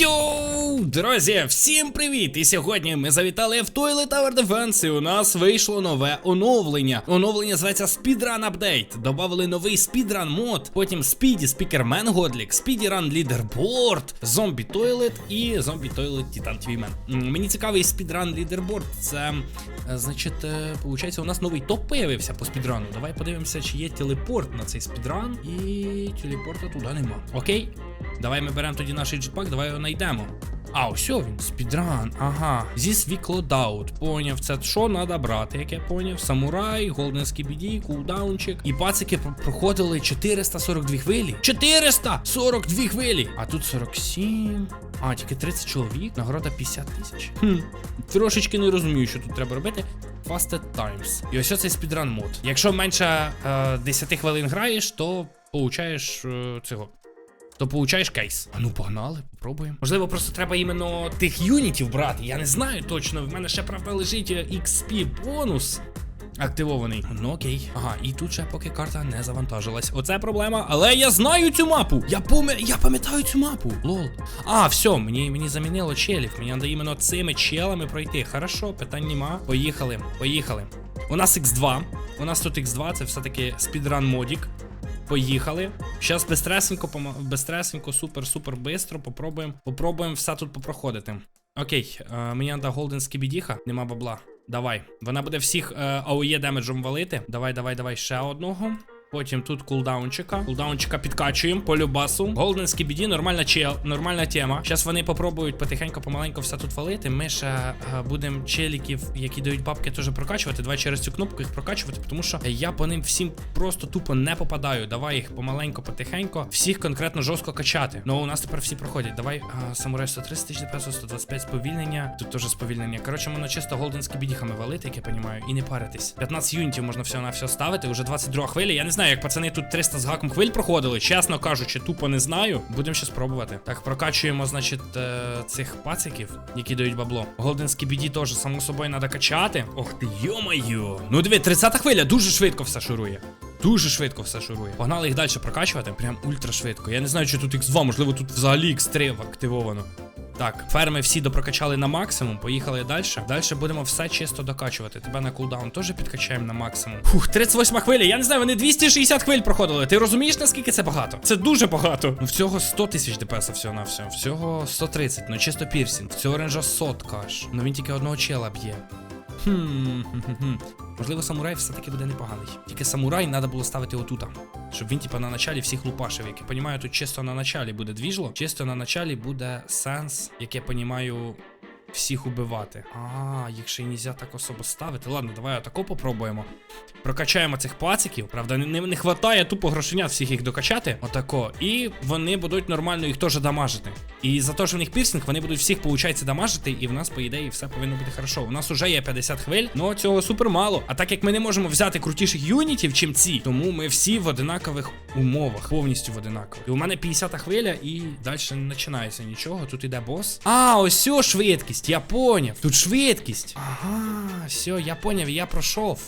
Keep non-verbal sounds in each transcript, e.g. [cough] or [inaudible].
Йоу, друзі, всім привіт! І сьогодні ми завітали в Toilet Tower Defense і у нас вийшло нове оновлення. Оновлення зветься Speedrun Update. Добавили новий Speedrun мод, потім Speedy Speakerman Godlik, Speedy Run Leaderboard, Zombie Toilet і Zombie Toilet Titan Man. Мені цікавий Speedrun Leaderboard. Це, е, значить, е, получається, у нас новий топ появився по спідрану. Давай подивимося, чи є телепорт на цей спідран. І телепорта туди нема. Окей. Давай ми беремо тоді наш джетпак, давай його знайдемо. А, ось він, спідран, ага. Зі свіклодаут. Поняв, це що треба брати, як я поняв. Самурай, Голден Скібіді, кулдаунчик. І пацики проходили 442 хвилі. 442 хвилі! А тут 47. А, тільки 30 чоловік, нагорода 50 тисяч. Хм, трошечки не розумію, що тут треба робити. Fasted Times. І ось цей спідран мод. Якщо менше е, 10 хвилин граєш, то получаєш е, цього то получаєш кейс. А ну погнали, попробуємо. Можливо, просто треба іменно тих юнітів брати. Я не знаю точно. В мене ще правда лежить е, XP бонус. Активований. Ну окей. Ага, і тут ще поки карта не завантажилась. Оце проблема. Але я знаю цю мапу. Я помя... я пам'ятаю цю мапу. Лол. А, все, мені, мені замінило челів. Мені треба іменно цими челами пройти. Хорошо, питань нема. Поїхали, поїхали. У нас X2. У нас тут X2, це все-таки спідран модік. Поїхали. Зараз безстресенько, безстресенько, супер, супер бистро. Попробуємо. Попробуємо все тут попроходити. Окей, е, мені треба голден скібідіха, нема бабла. Давай. Вона буде всіх е, АОЄ демеджем валити. Давай, давай, давай, ще одного. Потім тут кулдаунчика. Кулдаунчика підкачуємо по любасу. Голден скібіді, нормальна чел, нормальна тема. Зараз вони попробують потихеньку, помаленьку все тут валити. Ми ще е, будемо челіків, які дають бабки, теж прокачувати. Давай через цю кнопку їх прокачувати, тому що я по ним всім просто тупо не попадаю. Давай їх помаленьку, потихеньку. Всіх конкретно жорстко качати. Ну у нас тепер всі проходять. Давай а, самурай 130 тисяч ДПС, 125 сповільнення. Тут теж сповільнення. Коротше, можна чисто голден скібідіхами валити, як я розумію, і не паритись. 15 юнітів можна всього на все ставити. Уже 22 хвиля. Я не знаю, як пацани тут 300 з гаком хвиль проходили. Чесно кажучи, тупо не знаю. Будемо ще спробувати. Так, прокачуємо, значить, е, цих пациків, які дають бабло. Голден скібіді теж, само собою, треба качати. Ох ти, йо-майо. Ну диви, 30 хвиля, дуже швидко все шурує. Дуже швидко все шурує. Погнали їх далі прокачувати. Прям ультра швидко. Я не знаю, чи тут X2, можливо, тут взагалі X3 активовано. Так, ферми всі допрокачали на максимум, поїхали далі. Далі будемо все чисто докачувати. Тебе на кулдаун теж підкачаємо на максимум. Фух, 38 хвиля. Я не знаю, вони 260 хвиль проходили. Ти розумієш, наскільки це багато? Це дуже багато. Ну, всього 100 тисяч ДПС всього на всього. Всього 130, ну чисто пірсінг. Всього ренжа сотка аж. Ну він тільки одного чела б'є. Хм, хм-хм-хм. Можливо, самурай все-таки буде непоганий. Тільки самурай треба було ставити отута. Щоб він, типа, на началі всіх лупашив. Як я понимаю, тут чисто на началі буде двіжло. Чисто на началі буде сенс, як я понімаю, всіх убивати. А, їх ще й нельзя так особо ставити. Ладно, давай отако попробуємо. Прокачаємо цих пациків. Правда, не, не, хватає тупо грошенят всіх їх докачати. Отако. І вони будуть нормально їх теж дамажити. І за те, що в них пірсинг, вони будуть всіх, получається, дамажити, і в нас, по ідеї, все повинно бути хорошо. У нас уже є 50 хвиль, але цього супер мало. А так як ми не можемо взяти крутіших юнітів, чим ці, тому ми всі в одинакових умовах, повністю в одинакових. І у мене 50 хвиля, і далі не починається нічого. Тут іде бос. А, ось сьо швидкість, я поняв. Тут швидкість. Ага, все, я поняв, я пройшов.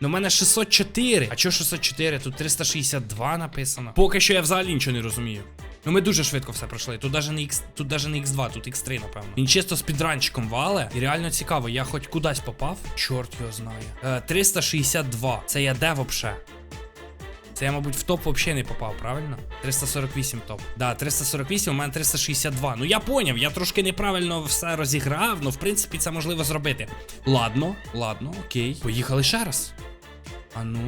Ну, у мене 604. А чого 604? Тут 362 написано. Поки що я взагалі нічого не розумію. Ну ми дуже швидко все пройшли. Тут даже не X, тут даже не X2, тут X3, напевно. Він чисто з підранчиком вале. І реально цікаво, я хоч кудись попав. Чорт його знає. Е, 362. Це я де вообще? Це я, мабуть, в топ взагалі не попав, правильно? 348 топ. Да, 348, у мене 362. Ну я поняв, я трошки неправильно все розіграв, ну в принципі це можливо зробити. Ладно, ладно, окей. Поїхали ще раз. А ну.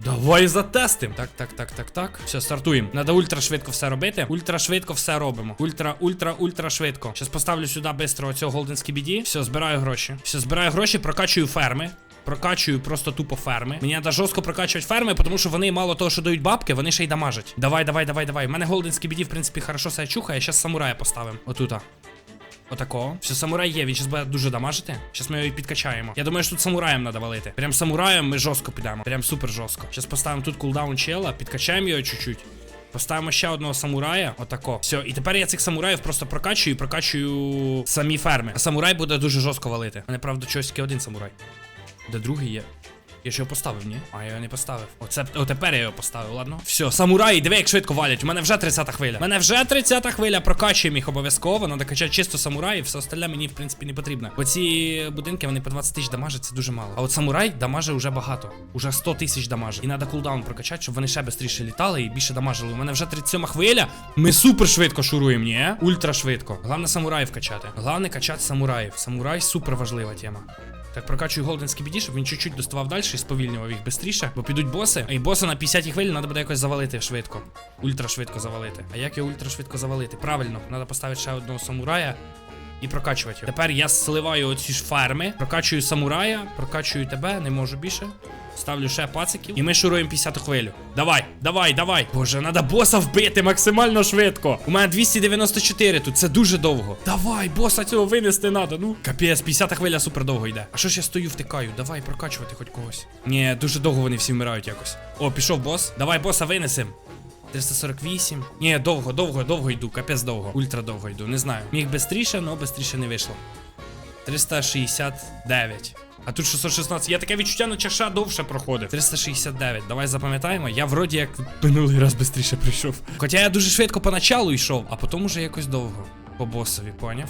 Давай затестим. Так, так, так, так, так. Все, стартуємо. Надо ультра швидко все робити. Ультра швидко все робимо. Ультра, ультра, ультра швидко. Щас поставлю сюди бистро оцього голден скібіді. Все, збираю гроші. Все, збираю гроші, прокачую ферми. Прокачую просто тупо ферми. Мені треба жорстко прокачувати ферми, тому що вони мало того, що дають бабки, вони ще й дамажать. Давай, давай, давай, давай. У мене голден скібіді, в принципі, хорошо себе чухає. Щас самурая поставимо. Отута. Отако. Все, самурай є, він зараз буде дуже дамажити. Зараз ми його підкачаємо. Я думаю, що тут самураєм треба валити. Прям самураєм ми жорстко підемо. Прям супер жорстко. Зараз поставимо тут кулдаун чела, підкачаємо його чуть-чуть. Поставимо ще одного самурая. Отако. Все, і тепер я цих самураїв просто прокачую і прокачую самі ферми. А самурай буде дуже жорстко валити. Мене, правда, чогось тільки один самурай. Де другий є? Я ж його поставив, ні? А я його не поставив. Оце о, тепер я його поставив, ладно. Все, самураї, диви, як швидко валять. У мене вже 30-та хвиля. У мене вже 30-та хвиля, прокачуємо їх обов'язково. Надо качати чисто самураїв, все остальне мені, в принципі, не потрібно. Оці будинки вони по 20 тисяч дамажать, це дуже мало. А от самурай дамаже вже багато. Уже 100 тисяч дамаже. І треба кулдаун прокачати, щоб вони ще швидше літали і більше дамажили. У мене вже 37 хвиля. Ми супер швидко шуруємо, ні? Ультра швидко. Головне самураїв качати. Головне качати самураїв. Самурай супер важлива тема. Так, прокачую Голден Скібіді, щоб він чуть-чуть доставав далі і сповільнював їх швидше, бо підуть боси. І боса на 50 хвилі треба буде якось завалити швидко. Ультра швидко завалити. А як його ультра швидко завалити? Правильно, треба поставити ще одного самурая і прокачувати його. Тепер я сливаю оці ж ферми, прокачую самурая, прокачую тебе, не можу більше. Ставлю ще пациків. І ми шуруємо 50 хвилю. Давай, давай, давай. Боже, треба боса вбити максимально швидко. У мене 294 тут, це дуже довго. Давай, боса цього винести треба. Ну, капець, 50 хвиля супер довго йде. А що ж я стою, втикаю? Давай прокачувати хоч когось. Ні, дуже довго вони всі вмирають якось. О, пішов бос. Давай боса винесем. 348. Ні, довго, довго, довго йду, капець довго. Ультра довго йду, не знаю. Міг бистріше, але бистріше не вийшло. 369. А тут 616. Я таке відчуття, на чаша довше проходить. 369. Давай запам'ятаємо. Я вроді як минулий раз швидше прийшов. Хоча я дуже швидко поначалу йшов, а потім уже якось довго. По босові, поняв?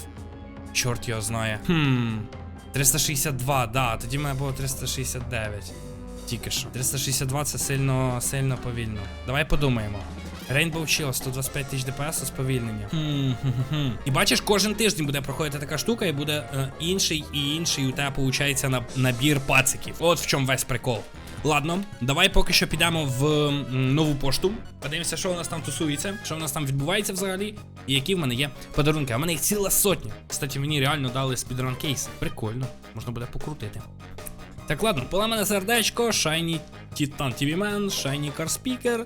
Чорт його знає. Хм. 362, да, тоді мене було 369. Тільки що. 362 це сильно, сильно повільно. Давай подумаємо. Rainbow Chill 125 тисяч ДПС сповільнення. І бачиш, кожен тиждень буде проходити така штука, і буде е, інший і інший у тебе виходить на, набір пациків. От в чому весь прикол. Ладно, давай поки що підемо в м, нову пошту. Подивимося, що у нас там тусується, що у нас там відбувається взагалі, і які в мене є подарунки. А в мене їх ціла сотня. Кстати, мені реально дали спідран кейс. Прикольно, можна буде покрутити. Так, ладно, поламане сердечко, Shiny Titan TV Man, Shiny Car Speaker,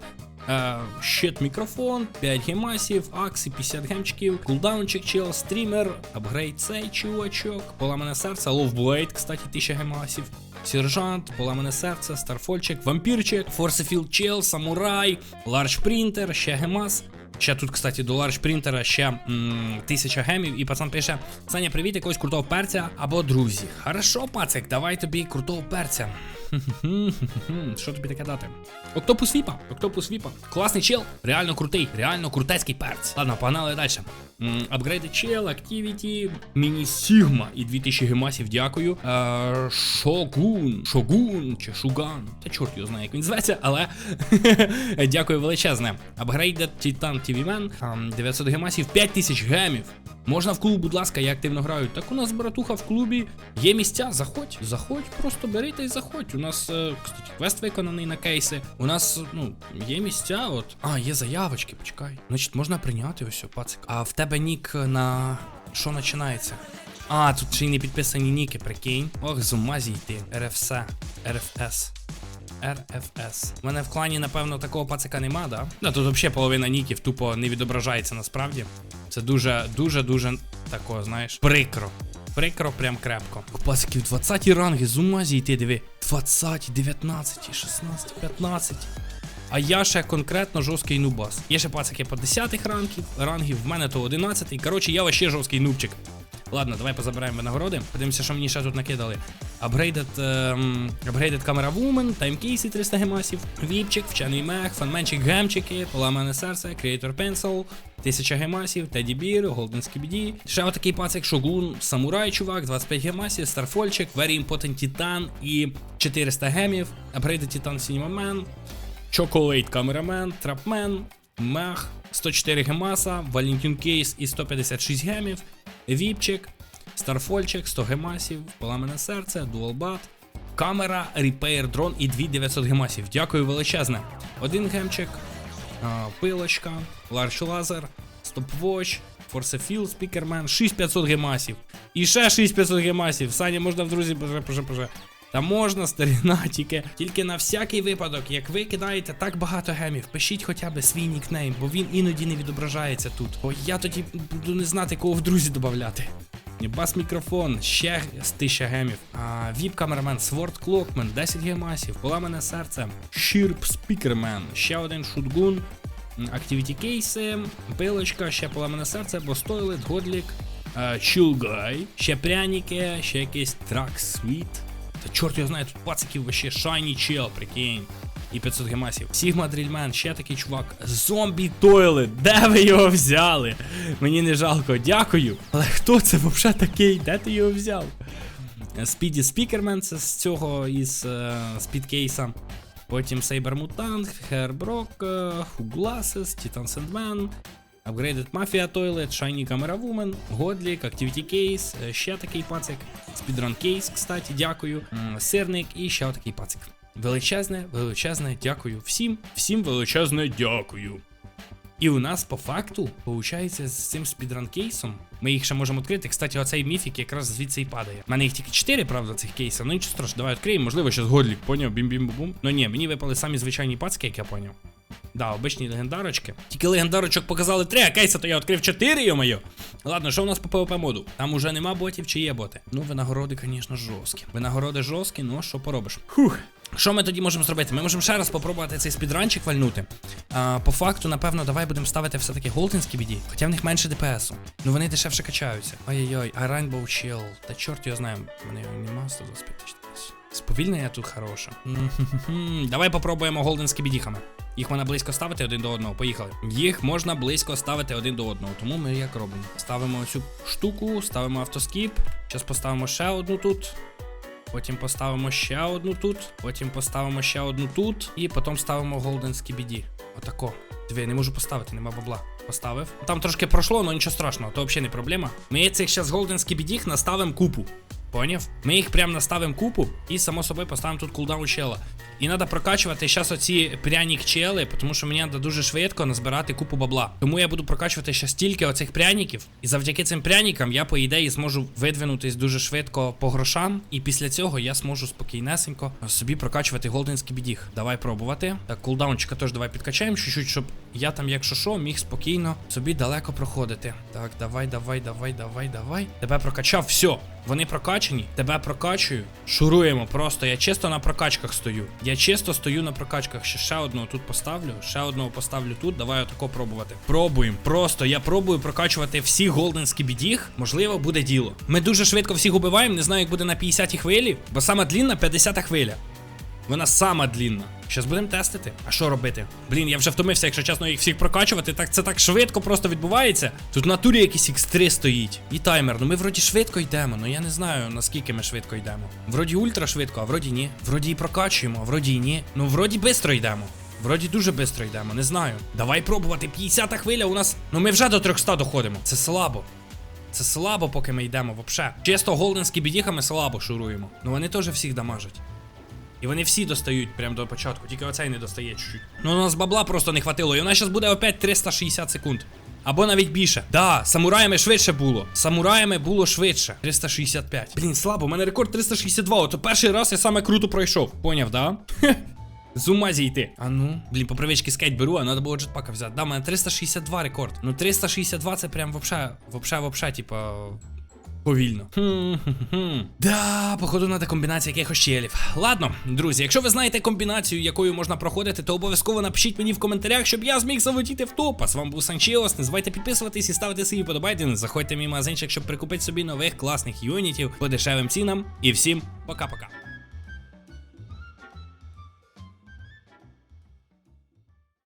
щит мікрофон, 5 гемасів, аксі, 50 гемчиків, кулдаунчик чел, стрімер, апгрейд цей чувачок, поламане серце, Lowblade, кстати, 1000 гемасів. Сержант, поламане серце, старфольчик, вампірчик, форсефілд чел, самурай, ларч принтер, ще гемас. Ще тут, кстати, до ларч принтера ще м, тисяча гемів, і пацан пише: Саня, привіт, якогось крутого перця або друзі. Хорошо, пацик, давай тобі крутого перця. Що тобі таке дати? Октопус Віпа, Октопус Віпа. Класний чел, реально крутий, реально крутецький перць. Ладно, погнали далі. Апгрейди чел, Activity, Міні Сігма і 2000 гемасів, дякую. Е, Шогун, Шогун чи Шуган. Та чорт його знає, як він зветься, але [laughs] дякую величезне. TV Man, ем, 900 гемасів, 5000 гемів. Можна в клуб, будь ласка, я активно граю. Так у нас, братуха, в клубі є місця. Заходь, заходь, просто бери та й заходь. У нас, е, кстати, квест виконаний на кейси. У нас, ну, є місця, от. А, є заявочки, почекай. Значить, можна прийняти ось, пацик. А в тебе нік на. Що починається? А, тут ще й не підписані ніки, прикинь. Ох, з ума зійти. РФС. РФС. RFS. У мене в клані, напевно, такого пацика нема, да? Да, тут взагалі половина ніків тупо не відображається насправді. Це дуже, дуже, дуже такого, знаєш, прикро. Прикро, прям крепко. У пациків 20 ранги, з ума зійти, диви. 20, 19, 16, 15. А я ще конкретно жорсткий нубас. Є ще пацики по 10 рангів, рангів, в мене то 11. Коротше, я вообще жорсткий нубчик. Ладно, давай позабираємо винагороди. Подивимося, що мені ще тут накидали. Апгрейдед, апгрейдед камера Woman, таймкейси 300 гемасів, віпчик, вчений мех, фанменчик гемчики, поламане серце, Creator Pencil, 1000 гемасів, Теді Бір, Голден Скібіді. Ще отакий пацик Шогун, Самурай, чувак, 25 гемасів, Старфольчик, Very Important Titan і 400 гемів, апгрейдед Cinema Man, Chocolate Cameraman, Trapman, Мех, 104 гемаса, Валентин Кейс і 156 гемів, Віпчик, Старфольчик, 100 гемасів, Поламане серце, Дуалбат, камера, Repair дрон і 2900 гемасів. Дякую величезне. Один гемчик, пилочка, ларч лазер, Stopwatch, Forcefield, спікермен, 6500 гемасів. І ще 6500 гемасів. Саня, можна в друзі, боже, боже, боже. Та можна, старина, [laughs] тільки, тільки на всякий випадок, як ви кидаєте так багато гемів, пишіть хоча б свій нікнейм, бо він іноді не відображається тут. Бо я тоді буду не знати, кого в друзі додати. Бас мікрофон, ще з 1000 гемів. А, Віп камерамен, Сворд Клокмен, 10 гемасів, поламане серце, Шірп Спікермен, ще один шутгун, Activity кейси, пилочка, ще поламане серце, Бостойлет, Годлік, Чулгай, ще пряники, ще якийсь трак світ. Та чорт його знає, тут пациків вообще шайні чел, прикинь. І 500 гемасів. Сігма Дрільмен, ще такий чувак. Зомбі Тойлет. Де ви його взяли? Мені не жалко, дякую. Але хто це взагалі такий? Де ти його взяв? Спіді Спікермен, це з цього із е, спідкейса. Потім Сейбер Мутант, Херброк, Хугласес, Титан Сендмен, Upgraded Mafia Toilet, Shiny Camera Woman, Godlik, Activity Case, е, ще такий пацик, Speedrun Case, кстати, дякую, Сирник і ще такий пацик. Величезне, величезне дякую всім, всім величезне дякую. І у нас по факту, виходить, з цим спідран-кейсом, ми їх ще можемо відкрити. Кстати, оцей міфік якраз звідси і падає. У мене їх тільки 4, правда, цих кейсів. Ну нічого страшного, давай відкриємо. Можливо, щас годлік, поняв, бім-бім-бум. Ну ні, мені випали самі звичайні пацки, як я поняв. Да, обичні легендарочки. Тільки легендарочок показали 3, а кейса то я відкрив 4, йо-моє. Ладно, що у нас по ПВП моду? Там уже нема ботів чи є боти? Ну, винагороди, звісно, жорсткі. Винагороди жорсткі, ну що поробиш? Фух. Що ми тоді можемо зробити? Ми можемо ще раз попробувати цей спідранчик вальнути. А, по факту, напевно, давай будемо ставити все-таки голденські біді, хоча в них менше ДПСу. Ну вони дешевше качаються. Ой-ой-ой, а Rainbow Chill. Та чорт його знає, мене його нема 125 тисяч. Сповільнення тут хороша. Давай попробуємо голденські бідіхами. Їх можна близько ставити один до одного. Поїхали. Їх можна близько ставити один до одного. Тому ми як робимо? Ставимо цю штуку, ставимо автоскіп. Зараз поставимо ще одну тут. Потім поставимо ще одну тут. Потім поставимо ще одну тут. І потім ставимо Golden Skibidi. Отако. Дві, не можу поставити, нема бабла. Поставив. Там трошки пройшло, але нічого страшного, то взагалі не проблема. Ми цих зараз Golden Skibidi наставимо купу. Поняв? Ми їх прям наставимо купу і само собою поставимо тут кулдаун чела. І треба прокачувати зараз оці прянік чели, тому що мені треба дуже швидко назбирати купу бабла. Тому я буду прокачувати ще стільки оцих пряніків. І завдяки цим прянікам я, по ідеї, зможу видвинутись дуже швидко по грошам. І після цього я зможу спокійнесенько собі прокачувати голденський бідіг. Давай пробувати. Так, кулдаунчика теж давай підкачаємо чуть-чуть, щоб я там, якщо що, міг спокійно собі далеко проходити. Так, давай, давай, давай, давай, давай. Тебе прокачав, все. Вони прокачані, тебе прокачую. Шуруємо просто. Я чисто на прокачках стою. Я чисто стою на прокачках. Ще ще одного тут поставлю, ще одного поставлю тут. Давай отако пробувати. Пробуємо. Просто я пробую прокачувати всі голденські бідіг. Можливо, буде діло. Ми дуже швидко всіх убиваємо. Не знаю, як буде на 50-й хвилі, бо сама длінна 50-та хвиля. Вона сама длінна. Щас будемо тестити. А що робити? Блін, я вже втомився, якщо чесно, їх всіх прокачувати. Так це так швидко просто відбувається. Тут в натурі якийсь X3 стоїть. І таймер. Ну ми вроді швидко йдемо. Ну я не знаю наскільки ми швидко йдемо. Вроді ультра швидко, а вроді ні. Вроді і прокачуємо, а вроді і ні. Ну вроді бистро йдемо. Вроді дуже швидко йдемо, не знаю. Давай пробувати. 50-та хвиля у нас. Ну ми вже до 300 доходимо. Це слабо. Це слабо, поки ми йдемо вообще. Чисто голденські бідіхами слабо шуруємо. Ну вони теж всіх дамажать. І вони всі достають прямо до початку, тільки оцей не достає чуть-чуть. Ну у нас бабла просто не хватило, і вона зараз буде опять 360 секунд. Або навіть більше. Да, самураями швидше було. Самураями було швидше. 365. Блін, слабо, у мене рекорд 362. Ото перший раз я саме круто пройшов. Поняв, да? З ума зійти. А ну, блін, по привичці скейт беру, а треба було джетпака взяти. Да, у мене 362 рекорд. Ну 362 це прям вообще, вообще, вообще, типа. Повільно. Да, походу треба комбінація якихось челів. Ладно, друзі, якщо ви знаєте комбінацію, якою можна проходити, то обов'язково напишіть мені в коментарях, щоб я зміг залетіти в топ. А з вами був Санчеос. Не забувайте підписуватись і ставити свої подобайки. Заходьте в мій магазинчик, щоб прикупити собі нових класних юнітів по дешевим цінам. І всім пока-пока.